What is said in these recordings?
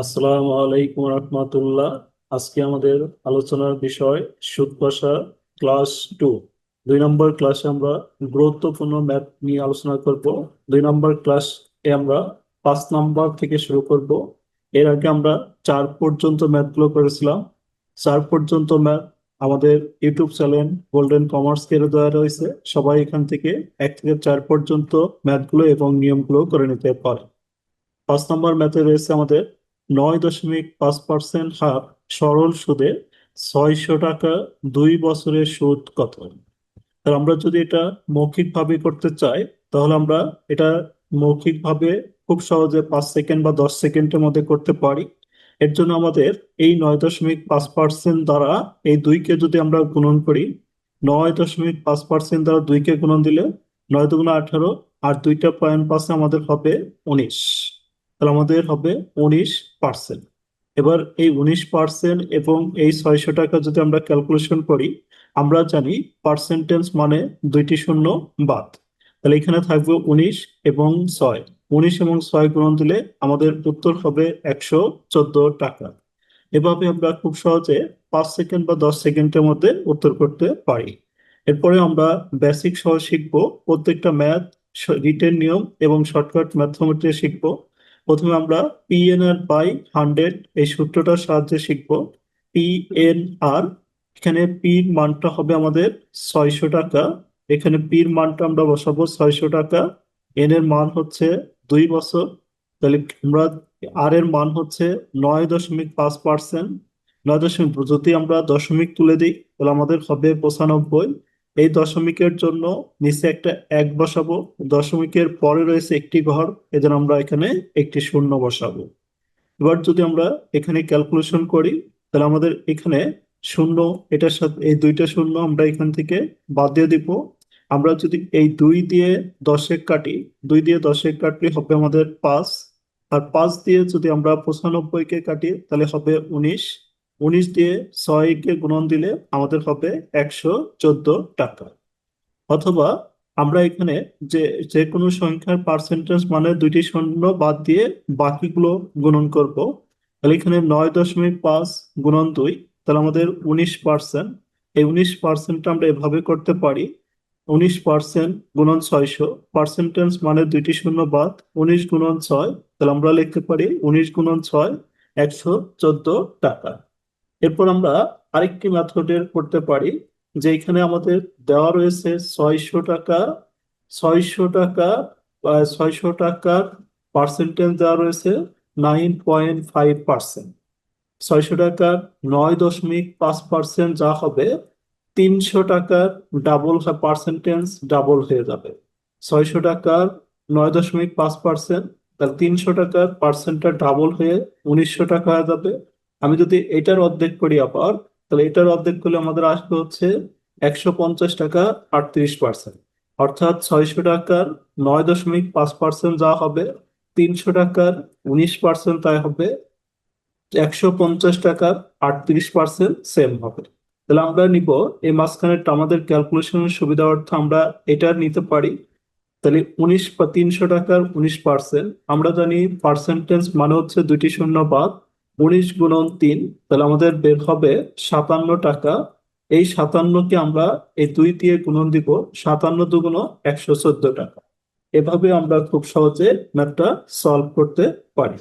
আসসালামু আলাইকুম রহমতুল্লাহ। আজকে আমাদের আলোচনার বিষয় সুদ কষা ক্লাস টু। দুই নম্বর ক্লাসে আমরা গুরুত্বপূর্ণ ম্যাথ নিয়ে আলোচনা করব। দুই নম্বর ক্লাসে আমরা পাঁচ নম্বর থেকে শুরু করব। এর আগে আমরা চার পর্যন্ত ম্যাথগুলো করেছিলাম। চার পর্যন্ত ম্যাথ আমাদের ইউটিউব চ্যানেল গোল্ডেন কমার্স কের দেওয়া রয়েছে। সবাই এখান থেকে এক থেকে চার পর্যন্ত ম্যাথগুলো এবং নিয়মগুলো করে নিতে পারে। পাঁচ নম্বর ম্যাথে রয়েছে আমাদের নয় দশমিক পাঁচ পার্সেন্ট হার সরল সুদে ছয়শো টাকা দুই বছরের সুদ কত? আর আমরা যদি এটা মৌখিকভাবে করতে চাই, তাহলে আমরা এটা মৌখিকভাবে খুব সহজে পাঁচ সেকেন্ড বা দশ সেকেন্ডের মধ্যে করতে পারি। এর জন্য আমাদের এই নয় দশমিক পাঁচ পার্সেন্ট দ্বারা এই দুইকে যদি আমরা গুণন করি, নয় দশমিক পাঁচ পার্সেন্ট দ্বারা দুইকে গুণন দিলে নয় দুগুণ আঠারো, আর দুইটা পয়েন্ট পাশে আমাদের হবে উনিশ। তাহলে আমাদের হবে উনিশ পার্সেন্ট এবার এই উনিশ পার্সেন্ট এবং এই ছয়শো টাকা যদি আমরা ক্যালকুলেশন করি, আমরা জানি পার্সেন্টেজ মানে দুইটি শূন্য বাদ। তাহলে এখানে থাকবে উনিশ এবং ছয়। উনিশ এবং ছয় গুণন দিলে আমাদের উত্তর হবে একশো চোদ্দ টাকা। এভাবে আমরা খুব সহজে পাঁচ সেকেন্ড বা দশ সেকেন্ডের মধ্যে উত্তর করতে পারি। এরপরে আমরা বেসিক সহ শিখব। প্রত্যেকটা ম্যাথ রিটেন নিয়ম এবং শর্টকাট ম্যাথমেটিক্স শিখব। প্রথমে আমরা P N R by hundred এই সূত্রটার সাহায্যে শিখব। পি এন আর এখানে পির মানটা হবে আমাদের ছয়শো টাকা। এখানে পির মানটা আমরা বসাবো ছয়শো টাকা। এন এর মান হচ্ছে দুই বছর। তাহলে আমরা আর এর মান হচ্ছে নয় দশমিক পাঁচ পার্সেন্ট। নয় দশমিক যদি আমরা দশমিক তুলে দিই, তাহলে আমাদের হবে পঁচানব্বই। এই দশমিকের জন্য নিচে একটা এক বসাবো। দশমিকের পরে রয়েছে একটি ঘর, এজন্য আমরা এখানে একটি শূন্য বসাবো। এবার যদি আমরা এখানে ক্যালকুলেশন করি, তাহলে আমাদের এখানে শূন্য, এটার সাথে এই দুইটা শূন্য আমরা এখান থেকে বাদ দিয়ে দিব। আমরা যদি এই দুই দিয়ে দশেক কাটি, দুই দিয়ে দশেক কাটলে হবে আমাদের পাঁচ। আর পাঁচ দিয়ে যদি আমরা পঁচানব্বইকে কাটি, তাহলে হবে উনিশ। উনিশ দিয়ে ছয়কে গুণন দিলে আমাদের হবে একশো চোদ্দ টাকা। অথবা আমরা এখানে যে যে কোনো সংখ্যার পার্সেন্টেজ মানে দুইটি শূন্য বাদ দিয়ে বাকিগুলো গুণন করব। তাহলে এখানে নয় দশমিক পাঁচ গুণন দুই, তাহলে আমাদের উনিশ পার্সেন্ট এই উনিশ পার্সেন্টটা আমরা এভাবে করতে পারি। উনিশ পার্সেন্ট গুণন ছয়শো পার্সেন্টেজ মানে দুইটি শূন্য বাদ, উনিশ গুণন ছয়, তাহলে আমরা লিখতে পারি উনিশ গুণন ছয়, একশো চোদ্দ টাকা। এরপর আমরা আরেকটি মেথডের করতে পারি যে এখানে আমাদের দেওয়া রয়েছে ছয়শো টাকা ছয়শো টাকা ছয়শো টাকার পার্সেন্টেজ দেওয়া রয়েছে নাইন পয়েন্ট ফাইভ পার্সেন্ট ছয়শো টাকার নয় দশমিক পাঁচ পার্সেন্ট যা হবে তিনশো টাকার ডাবল পার্সেন্টেজ ডাবল হয়ে যাবে। ছয়শো টাকার নয় দশমিক পাঁচ পার্সেন্ট তাহলে তিনশো টাকার পার্সেন্টটা ডাবল হয়ে উনিশশো টাকা হয়ে যাবে। আমি যদি এটার অর্ধেক করি আবার তাহলে এটার অর্ধেক করলে আমাদের আসবে হচ্ছে একশো পঞ্চাশ টাকা আটত্রিশ পার্সেন্ট অর্থাৎ ছয়শো টাকার নয় দশমিক পাঁচ পার্সেন্ট যা হবে, তিনশো টাকার উনিশ পার্সেন্ট তাই হবে, একশো পঞ্চাশ টাকার আটত্রিশ পার্সেন্ট সেম হবে। তাহলে আমরা নিব, এই মাঝখানেরটা আমাদের ক্যালকুলেশনের সুবিধা অর্থে আমরা এটা নিতে পারি। তাহলে উনিশ তিনশো টাকার উনিশ পার্সেন্ট আমরা জানি পার্সেন্টেজ মানে হচ্ছে দুইটি শূন্য বাদ। উনিশ গুণন তিন, তাহলে আমাদের বের হবে সাতান্ন টাকা। এই সাতান্নকে আমরা এই দুই দিয়ে গুণন দিব, সাতান্ন দুগুণ একশো চোদ্দ টাকা। এভাবে আমরা খুব সহজে ম্যাথটা সলভ করতে পারি।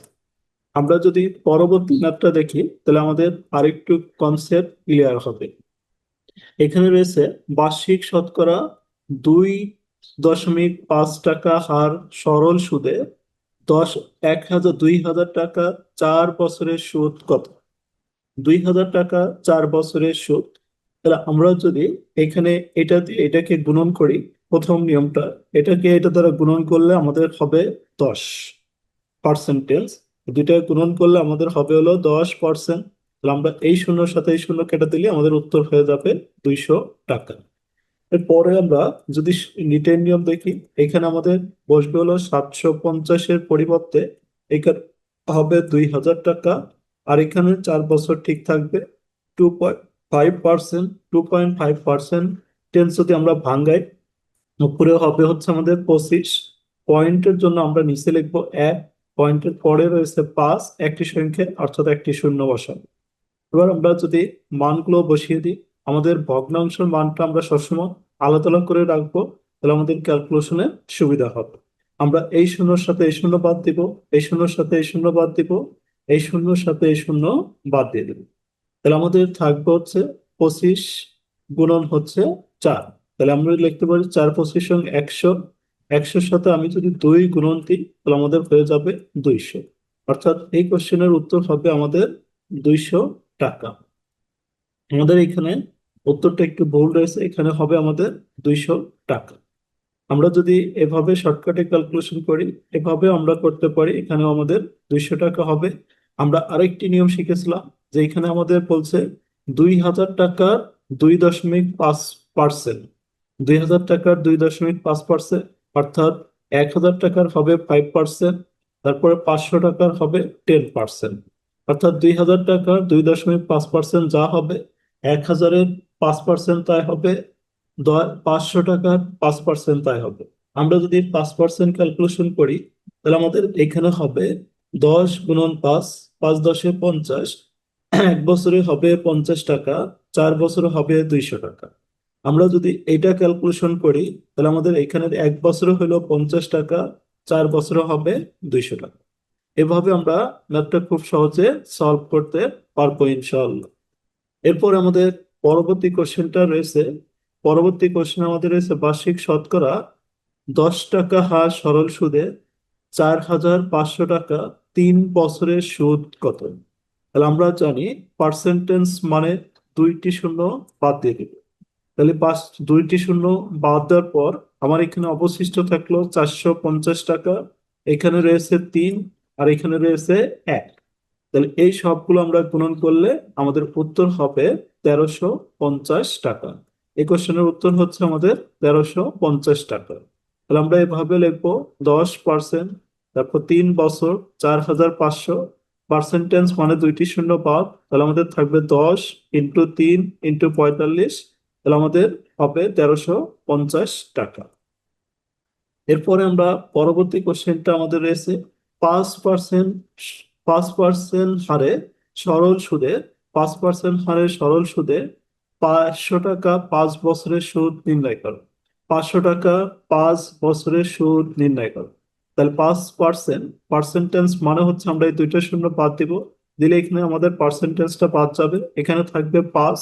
আমরা যদি পরবর্তী ম্যাথটা দেখি, তাহলে আমাদের আরেকটু কনসেপ্ট ক্লিয়ার হবে। এখানে রয়েছে বার্ষিক শতকরা দুই দশমিক পাঁচ টাকা হার সরল সুদে দশ, এক হাজার, দুই হাজার টাকা, চার বছরের সুদ কত? দুই হাজার টাকা, চার বছরের সুদ। তাহলে আমরা যদি এখানে এটা এটাকে গুণন করি, প্রথম নিয়মটা, এটাকে এটা দ্বারা গুণন করলে আমাদের হবে দশ পার্সেন্টেজ দুইটা গুণন করলে আমাদের হবে হলো দশ পার্সেন্ট তাহলে আমরা এই শূন্যর সাথে এই শূন্য কেটে দিলে আমাদের উত্তর হয়ে যাবে দুইশো টাকা। এরপরে আমরা যদি নিটের নিয়ম দেখি, এখানে আমাদের বসবে হলো সাতশো পঞ্চাশের পরিবর্তে, এখানে হবে দুই হাজার টাকা, আর এখানে চার বছর ঠিক থাকবে two point five percent two point five percent tens যদি আমরা ভাঙ্গাই, উপরে হবে হচ্ছে আমাদের পঁচিশ পয়েন্টের জন্য আমরা নিচে লিখব এক পয়েন্টের পরে রয়েছে পাঁচ, একটি সংখ্যা, অর্থাৎ একটি শূন্য বসাবো এবার আমরা যদি মানগুলো বসিয়ে দিই আমাদের ভগ্নাংশের মানটা আমরা সবসময় আলাদা আলাদা করে রাখব, তাহলে আমাদের ক্যালকুলেশনে সুবিধা হবে। আমরা এই শূন্যর সাথে এই শূন্য বাদ দিব, এই শূন্যর সাথে এই শূন্য বাদ দিব, এই শূন্যর সাথে এই শূন্য বাদ দিয়ে দেব। তাহলে আমাদের থাকবে হচ্ছে পঁচিশ গুণন হচ্ছে চার। তাহলে আমরা লিখতে পারি চার পঁচিশ সঙ্গ একশো, একশোর সাথে আমি যদি দুই গুণন দিই, তাহলে আমাদের হয়ে যাবে দুইশো। অর্থাৎ এই কোশ্চেনের উত্তর হবে আমাদের দুইশো টাকা। আমাদের এখানে উত্তরটা একটু ভুল রয়েছে এখানে হবে আমাদের দুইশো টাকা। আমরা যদি এভাবে শর্টকাটে ক্যালকুলেশন করি, এভাবে আমরা করতে পারি এখানে আমাদের দুইশো টাকা হবে। আমরা আরেকটি নিয়ম শিখেছিলাম, যে এখানে আমাদের বলছে দুই হাজার টাকার দুই দশমিক পাঁচ পার্সেন্ট দুই হাজার টাকার দুই দশমিক পাঁচ পার্সেন্ট অর্থাৎ এক হাজার টাকার হবে ফাইভ পার্সেন্ট তারপরে পাঁচশো টাকার হবে টেন পার্সেন্ট অর্থাৎ দুই হাজার টাকার দুই দশমিক পাঁচ পার্সেন্ট যা হবে, এক হাজারের পাঁচ পার্সেন্ট তাই হবে পাঁচশো টাকার পাঁচ পার্সেন্ট তাই হবে। আমরা যদি পাঁচ পার্সেন্ট ক্যালকুলেশন করি, তাহলে আমাদের এখানে হবে দশ গুণন পাঁচ পাঁচ দশে পঞ্চাশ, এক বছরে হবে পঞ্চাশ টাকা, চার বছরে হবে দুইশো টাকা। আমরা যদি এটা ক্যালকুলেশন করি, তাহলে আমাদের এখানে এক বছরে হলো পঞ্চাশ টাকা, চার বছরে হবে দুইশো টাকা। এভাবে আমরা ম্যাথটা খুব সহজে সলভ করতে পারব ইনশাআল্লাহ। এরপর আমাদের পরবর্তী কোশ্চেনটা রয়েছে, পরবর্তী কোশ্চেন আমাদের রয়েছে, বার্ষিক শতকরা দশ টাকা হার সরল সুদে চার হাজার পাঁচশো টাকা তিন বছরের সুদ কত? তাহলে আমরা জানি পার্সেন্টেজ মানে দুইটি শূন্য বাদ দিয়ে দিব। তাহলে পাঁচ, দুইটি শূন্য বাদ দেওয়ার পর আমার এখানে অবশিষ্ট থাকল চারশো পঞ্চাশ টাকা, এখানে রয়েছে তিন আর এখানে রয়েছে এক। তাহলে এই সবগুলো আমরা গুণন করলে আমাদের উত্তর হবে তেরোশো পঞ্চাশ টাকা। এই কোশ্চেনের উত্তর হচ্ছে আমাদের তেরোশো পঞ্চাশ টাকা। তাহলে আমরা এভাবে লিখব, দশ পার্সেন্ট, তারপর তিন বছর, চার হাজার পাঁচশো পার্সেন্টেজ মানে দুইটি শূন্য বাদ তাহলে আমাদের থাকবে দশ ইন্টু তিন ইন্টু পঁয়তাল্লিশ, তাহলে আমাদের হবে তেরোশো পঞ্চাশ টাকা। এরপরে আমরা পরবর্তী কোশ্চেনটা আমাদের রয়েছে, পাঁচ পার্সেন্ট পাঁচ পার্সেন্ট হারে সরল সুদে পাঁচ পার্সেন্ট হারে সরল সুদে পাঁচশো টাকা পাঁচ বছরের সুদ নির্ণয় করো। পাঁচশো টাকা পাঁচ বছরের সুদ নির্ণয় করো। তাহলে পাঁচ পার্সেন্ট পার্সেন্টেজ মানে হচ্ছে আমরা এই দুইটা শূন্য বাদ দিব। দিলে এখানে আমাদের পার্সেন্টেজটা বাদ যাবে। এখানে থাকবে পাঁচ।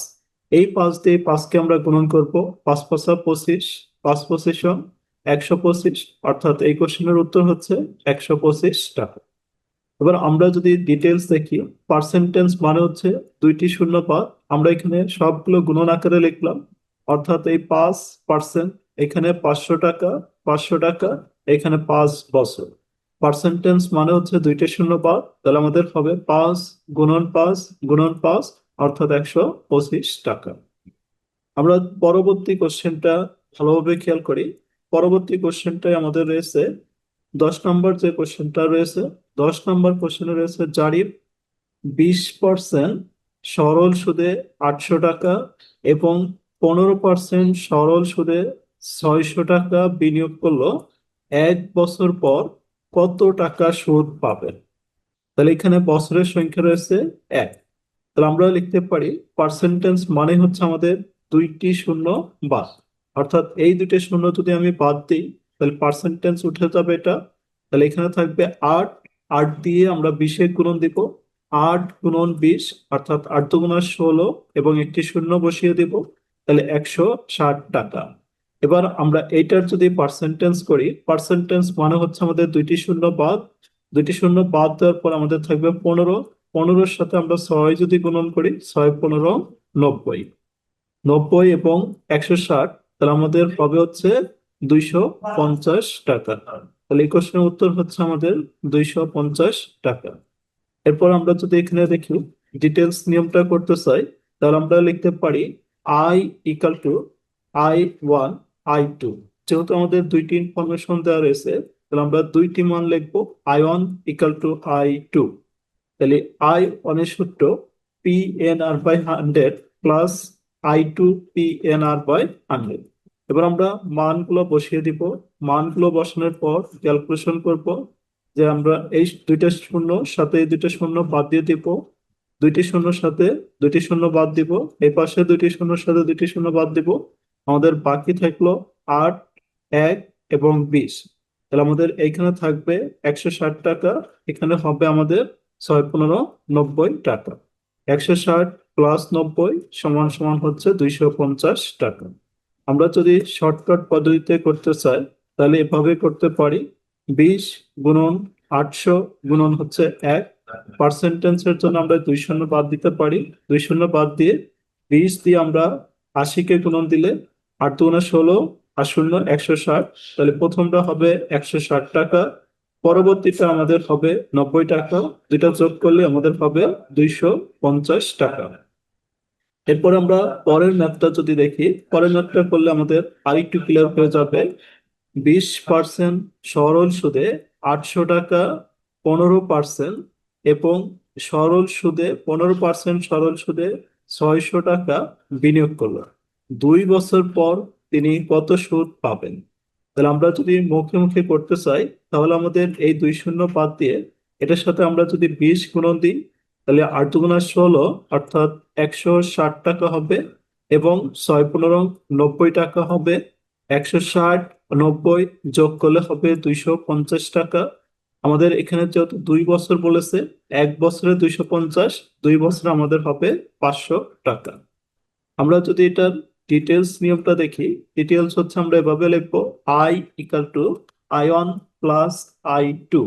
এই পাঁচ দিয়ে পাঁচকে আমরা গুণন করব। পাঁচ পাঁচা পঁচিশ, পাঁচ পঁচিশ একশো পঁচিশ। অর্থাৎ এই কোশ্চেনের উত্তর হচ্ছে একশো পঁচিশ টাকা। এবার আমরা যদি ডিটেলস দেখি পার্সেন্টেজ মানে হচ্ছে দুইটি শূন্য পাঁচ আমরা এখানে সবগুলো গুণন আকারে লিখলাম। অর্থাৎ এই পাঁচ পার্সেন্ট এখানে পাঁচশো টাকা পাঁচশো টাকা, এখানে পাঁচ বছর। পার্সেন্টেজ মানে হচ্ছে দুইটি শূন্য পাঁচ তাহলে আমাদের হবে পাঁচ গুণন পাঁচ গুণন পাঁচ, অর্থাৎ একশো পঁচিশ টাকা। আমরা পরবর্তী কোশ্চেনটা ভালোভাবে খেয়াল করি। পরবর্তী কোশ্চেনটাই আমাদের রয়েছে, দশ নম্বর যে কোশ্চেনটা রয়েছে দশ নম্বর কোশ্চেনে রয়েছে, জারিফ, বিশ পার্সেন্ট সরল সুদে আটশো টাকা এবং পনেরো পার্সেন্ট সরল সুদে ছয়শো টাকা বিনিয়োগ করল। এক বছর পর কত টাকা সুদ পাবেন তাহলে এখানে বছরের সংখ্যা রয়েছে এক। তাহলে আমরা লিখতে পারি পার্সেন্টেজ মানে হচ্ছে আমাদের দুইটি শূন্য বাদ। অর্থাৎ এই দুইটি শূন্য যদি আমি বাদ দিই, তাহলে পার্সেন্টেজ উঠে যাবে এটা। তাহলে এখানে থাকবে আট আট দিয়ে আমরা বিশে গুণন দিব। আট গুণন বিশ, অর্থাৎ আট দুগুণা ষোলো এবং একটি শূন্য বসিয়ে দিব, তাহলে একশো ষাট টাকা। এবার আমরা এইটার যদি পার্সেন্টেজ করি পার্সেন্টেজ মানে হচ্ছে আমাদের দুইটি শূন্য বাদ। দুইটি শূন্য বাদ দেওয়ার পর আমাদের থাকবে পনেরো। পনেরোর সাথে আমরা ছয় যদি গুণন করি, ছয়, পনেরো, নব্বই। নব্বই এবং একশো ষাট, তাহলে আমাদের হবে হচ্ছে দুইশো পঞ্চাশ টাকা। তাহলে এই কোশ্চেনের উত্তর হচ্ছে আমাদের দুইশো পঞ্চাশ টাকা। এরপর আমরা যদি এখানে দেখি ডিটেলস নিয়মটা করতে চাই, তাহলে আমরা লিখতে পারি I equal to I one I two যেহেতু আমাদের দুইটি ইনফরমেশন দেওয়া রয়েছে, তাহলে আমরা দুইটি মান লিখব I one equal to I two তাহলে আই ওয়ানের সূত্র P N R by hundred plus I two P N R by hundred এবার আমরা মানগুলো বসিয়ে দিব মানগুলো বসানোর পর ক্যালকুলেশন করব যে আমরা এই দুইটা শূন্য সাথে এই দুইটা শূন্য বাদ দিয়ে দিব, দুইটি শূন্যর সাথে দুইটি শূন্য বাদ দিব, এই পাশে দুইটি শূন্যর সাথে দুইটি শূন্য বাদ দিব, আমাদের বাকি থাকল আট, এক এবং বিশ। তাহলে আমাদের এইখানে থাকবে একশো ষাট টাকা, এখানে হবে আমাদের ছয় পনেরো নব্বই টাকা। একশো ষাট প্লাস নব্বই সমান সমান হচ্ছে দুইশো পঞ্চাশ টাকা। আমরা যদি শর্টকাট পদ্ধতিতে করতে চাই তাহলে এভাবে করতে পারি, বিশ গুণন আটশো গুণন হচ্ছে এক। পার্সেন্টেন্সের জন্য আমরা দুই শূন্য বাদ দিতে পারি। দুই শূন্য বাদ দিয়ে বিশ দিয়ে আমরা আশিকে গুণন দিলে আট দুগুণে ষোলো, আর শূন্য একশো ষাট। তাহলে প্রথমটা হবে একশো ষাট টাকা, পরবর্তীটা আমাদের হবে নব্বই টাকা। দুইটা যোগ করলে আমাদের হবে দুইশো পঞ্চাশ টাকা। এরপর আমরা পরের ম্যাথটা যদি দেখি, পরের ম্যাথটা করলে আমাদের আরেকটু ক্লিয়ার হয়ে যাবে। বিশ পার্সেন্ট সরল সুদে আটশো টাকা পনেরো পার্সেন্ট এবং সরল সুদে পনেরো পার্সেন্ট সরল সুদে ছয়শো টাকা বিনিয়োগ করল দুই বছর পর তিনি কত সুদ পাবেন? তাহলে আমরা যদি মুখে মুখে করতে চাই, তাহলে আমাদের এই দুই শূন্য বাদ দিয়ে এটার সাথে আমরা যদি বিশ গুণন দিই, তাহলে আট দুগুণা ষোলো অর্থাৎ একশো ষাট টাকা হবে এবং ছয় পনেরো নব্বই টাকা হবে, একশো ষাট নব্বই যোগ করলে হবে দুইশো পঞ্চাশ টাকা। আমাদের এখানে যেহেতু দুই বছর বলেছে, এক বছরে দুইশো পঞ্চাশ, দুই বছরে আমাদের হবে পাঁচশো টাকা। আমরা যদি এটার ডিটেলস নিয়মটা দেখি ডিটেলস হচ্ছে আমরা এভাবে লিখব I equal to I one plus I two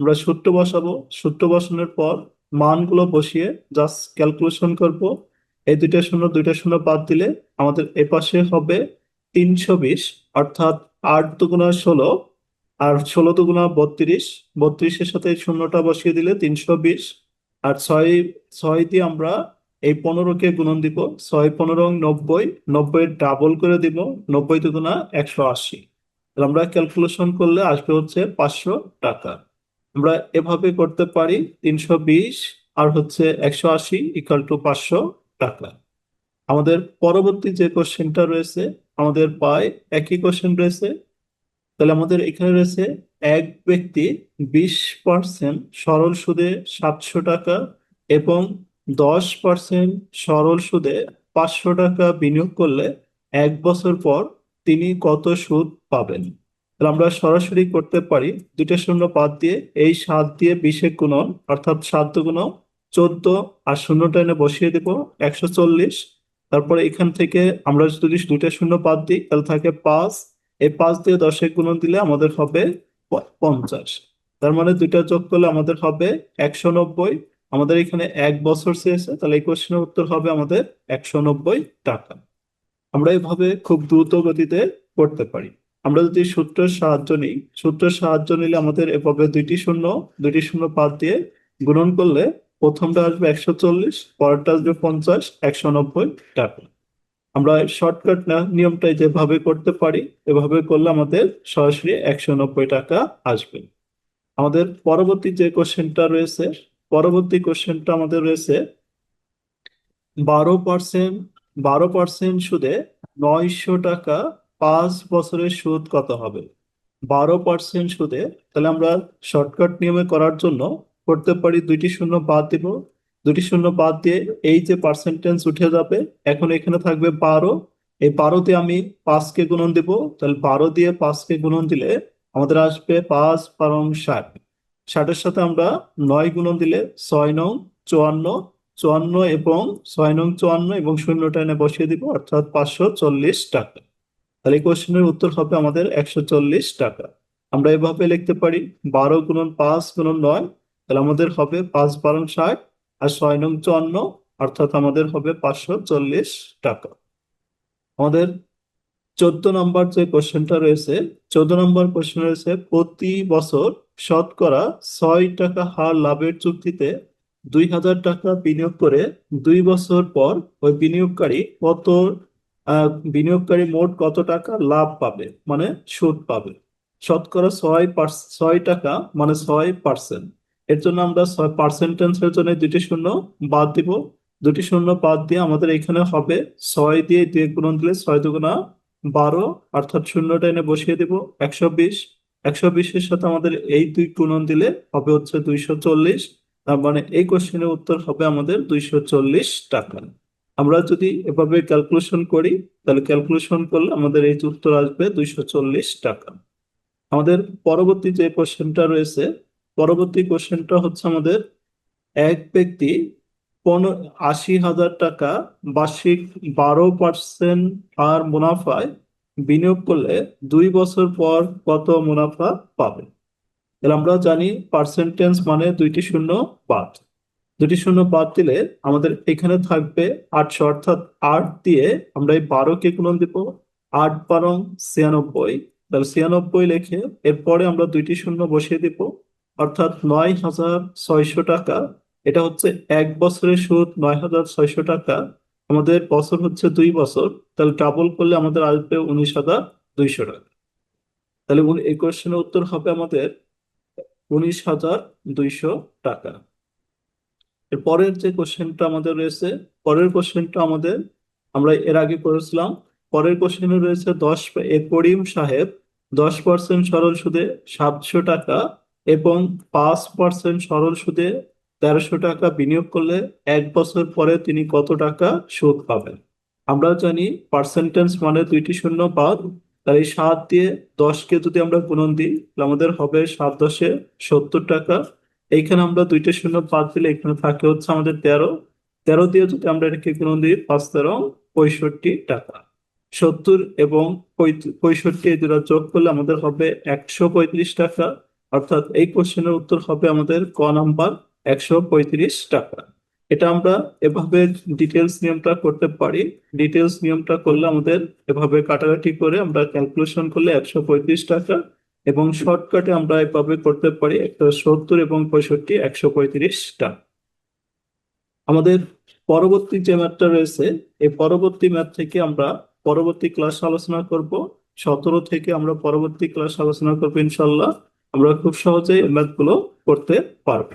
আমরা সূত্র বসাবো, সূত্র বসানোর পর মানগুলো বসিয়ে জাস্ট ক্যালকুলেশন করব। এই দুইটা শূন্য দুইটা শূন্য বাদ দিলে আমাদের এপাশে হবে তিনশো বিশ, অর্থাৎ আট দুগুণা ষোলো আর ষোলো দুগুণা বত্রিশ। বত্রিশের সাথে শূন্যটা বসিয়ে দিলে তিনশো বিশ। আর ছয় ছয় দিয়ে আমরা এই পনেরোকে গুণন দিব। ছয় পনেরো, নব্বই নব্বই ডাবল করে দিব, নব্বই দুগুণা একশো আশি। আমরা ক্যালকুলেশন করলে আসবে হচ্ছে পাঁচশো টাকা। আমরা এভাবে করতে পারি, তিনশো বিশ আর হচ্ছে একশো আশি ইকাল টু পাঁচশো টাকা। আমাদের পরবর্তী যে কোশ্চেনটা রয়েছে, আমাদের প্রায় একই কোশ্চেন রয়েছে। তাহলে আমাদের এখানে রয়েছে, এক ব্যক্তি বিশ পার্সেন্ট সরল সুদে সাতশো টাকা এবং দশ পার্সেন্ট সরল সুদে পাঁচশো টাকা বিনিয়োগ করলে এক বছর পর তিনি কত সুদ পাবেন? তাহলে আমরা সরাসরি করতে পারি দুইটা শূন্য বাদ দিয়ে এই সাত দিয়ে বিশে গুণন অর্থাৎ সাত গুণ চোদ্দ আর শূন্যটা এনে বসিয়ে দেব, একশো চল্লিশ। তারপরে এখান থেকে আমরা যদি দুইটা শূন্য বাদ দিই, তাহলে থাকে পাঁচ। এই পাঁচ দিয়ে দশে গুণন দিলে আমাদের হবে পঞ্চাশ। তার মানে দুইটা যোগ করলে আমাদের হবে একশো নব্বই। আমাদের এখানে এক বছর চেয়েছে, তাহলে এই কোশ্চেনের উত্তর হবে আমাদের একশো নব্বই টাকা। আমরা এইভাবে খুব দ্রুত গতিতে করতে পারি। আমরা যদি সূত্রের সাহায্য নিই, সূত্রের সাহায্য নিলে আমাদের এভাবে দুইটি শূন্য দুইটি শূন্য বাদ দিয়ে গুণন করলে প্রথমটা আসবে একশো চল্লিশ, পরেরটা আসবে পঞ্চাশ, একশো নব্বই টাকা। আমরা শর্টকাট নিয়মটাই যেভাবে করতে পারি, এভাবে করলে আমাদের সরাসরি একশো নব্বই টাকা আসবে। আমাদের পরবর্তী যে কোশ্চেনটা রয়েছে, পরবর্তী কোশ্চেনটা আমাদের রয়েছে, বারো পার্সেন্ট বারো পার্সেন্ট সুদে নয়শো টাকা পাঁচ বছরের সুদ কত হবে? বারো পার্সেন্ট সুদে, তাহলে আমরা শর্টকাট নিয়মে করার জন্য করতে পারি, দুইটি শূন্য বাদ দিব। দুটি শূন্য বাদ দিয়ে এই যে পার্সেন্টেজ উঠে যাবে, এখন এখানে থাকবে বারো। এই বারোতে আমি পাঁচকে গুণন দিব। তাহলে বারো দিয়ে পাঁচকে গুণন দিলে আমাদের আসবে পাঁচ বারং ষাট। ষাটের সাথে আমরা নয় গুণন দিলে ছয় নং চুয়ান্ন। চুয়ান্ন এবং ছয় নং চুয়ান্ন এবং শূন্যটা এনে বসিয়ে দিব, অর্থাৎ পাঁচশো চল্লিশ টাকা। তাহলে এই কোশ্চেনের উত্তর হবে আমাদের একশো চল্লিশ টাকা। আমরা এভাবে লিখতে পারি, বারো গুণন পাঁচ গুণন নয় তাহলে আমাদের হবে পাঁচ বারো ষাট আর ছয় নং চুয়ান্ন, অর্থাৎ আমাদের হবে পাঁচশো চল্লিশ টাকা। আমাদের চোদ্দ নম্বর যে কোশ্চেনটা রয়েছে, চোদ্দ নম্বর কোশ্চেন রয়েছে, প্রতি বছর শতকরা ছয় টাকা হার লাভের চুক্তিতে দুই হাজার টাকা বিনিয়োগ করে দুই বছর পর ওই বিনিয়োগকারী কত বিনিয়োগকারী মোট কত টাকা লাভ পাবে মানে সুদ পাবে। শতকরা ছয় ছয় টাকা মানে ছয় পার্সেন্ট। এর জন্য আমরা পার্সেন্টেন্সের জন্য দুটি শূন্য বাদ দিব। দুটি শূন্য বাদ দিয়ে আমাদের এখানে হবে ছয় দিয়ে দিয়ে গুণন দিলে ছয় দুগুণা বারো, অর্থাৎ শূন্যটা এনে বসিয়ে দিব একশো বিশ। একশো বিশের সাথে আমাদের এই দুই গুণন দিলে হবে হচ্ছে দুইশো চল্লিশ। তার মানে এই কোশ্চেনের উত্তর হবে আমাদের দুইশো চল্লিশ টাকা। আমরা যদি এভাবে ক্যালকুলেশন করি, তাহলে ক্যালকুলেশন করলে আমাদের এই উত্তর আসবে দুইশো চল্লিশ টাকা। আমাদের পরবর্তী যে কোশ্চেনটা রয়েছে পরবর্তী কোশ্চেনটা হচ্ছে আমাদের, এক ব্যক্তি পনেরো, আশি হাজার টাকা বার্ষিক বারো পার্সেন্ট আর মুনাফায় বিনিয়োগ করলে দুই বছর পর কত মুনাফা পাবে? তাহলে আমরা জানি পার্সেন্টেজ মানে দুইটি শূন্য বাদ। দুটি শূন্য বাদ দিলে আমাদের এখানে থাকবে আটশো অর্থাৎ আট দিয়ে আমরা এই বারোকে গুণন দিব আট বারং ছিয়ানব্বই। তাহলে ছিয়ানব্বই লিখে এরপরে আমরা দুইটি শূন্য বসিয়ে দিব। অর্থাৎ নয় হাজার ছয়শো টাকা। এটা হচ্ছে এক বছরের সুদ, নয় হাজার ছয়শো টাকা। আমাদের বছর হচ্ছে দুই বছর। তাহলে ডাবল করলে আমাদের আসবে উনিশ হাজার দুইশো টাকা। তাহলে এই কোশ্চেনের উত্তর হবে আমাদের উনিশ হাজার দুইশো টাকা। এর পরের যে কোশ্চেনটা আমাদের রয়েছে, পরের কোশ্চেনটা আমাদের, আমরা এর আগে করেছিলাম পরের কোশ্চেনে রয়েছে দশ করিম সাহেব দশ পার্সেন্ট সরল সুদে সাতশো টাকা এবং পাঁচ পার্সেন্ট সরল সুদে তেরোশো টাকা বিনিয়োগ করলে এক বছর পরে তিনি কত টাকা সুদ পাবেন? আমরা জানি পার্সেন্টেজ মানে দুইটি শূন্য বাদ এই সাত দিয়ে দশকে যদি আমরা গুণন দিই, তাহলে আমাদের হবে সাত দশে সত্তর টাকা। এইখানে আমরা দুইটা শূন্য বাদ দিলে এখানে থাকে হচ্ছে আমাদের তেরো। তেরো দিয়ে যদি আমরা এটাকে গুণন দিই, পাঁচ তেরো, পঁয়ষট্টি টাকা। সত্তর এবং পঁয়ষট্টি এই দুটো যোগ করলে আমাদের হবে একশো পঁয়ত্রিশ টাকা। অর্থাৎ এই কোশ্চেনের উত্তর হবে আমাদের ক নাম্বার একশো পঁয়ত্রিশ টাকা। এটা আমরা এভাবে ডিটেলস নিয়মটা করতে পারি। ডিটেলস নিয়মটা করলে আমাদের এভাবে কাটাকাটি করে আমরা ক্যালকুলেশন করলে একশো পঁয়ত্রিশ টাকা এবং শর্টকাটে আমরা এভাবে করতে পারি একটা সত্তর এবং পঁয়ষট্টি একশো পঁয়ত্রিশ টাকা। আমাদের পরবর্তী যে ম্যাথটা রয়েছে, এই পরবর্তী ম্যাথ থেকে আমরা পরবর্তী ক্লাস আলোচনা করব। সতেরো থেকে আমরা পরবর্তী ক্লাস আলোচনা করব ইনশাল্লাহ আমরা খুব সহজেই ম্যাথগুলো করতে পারব।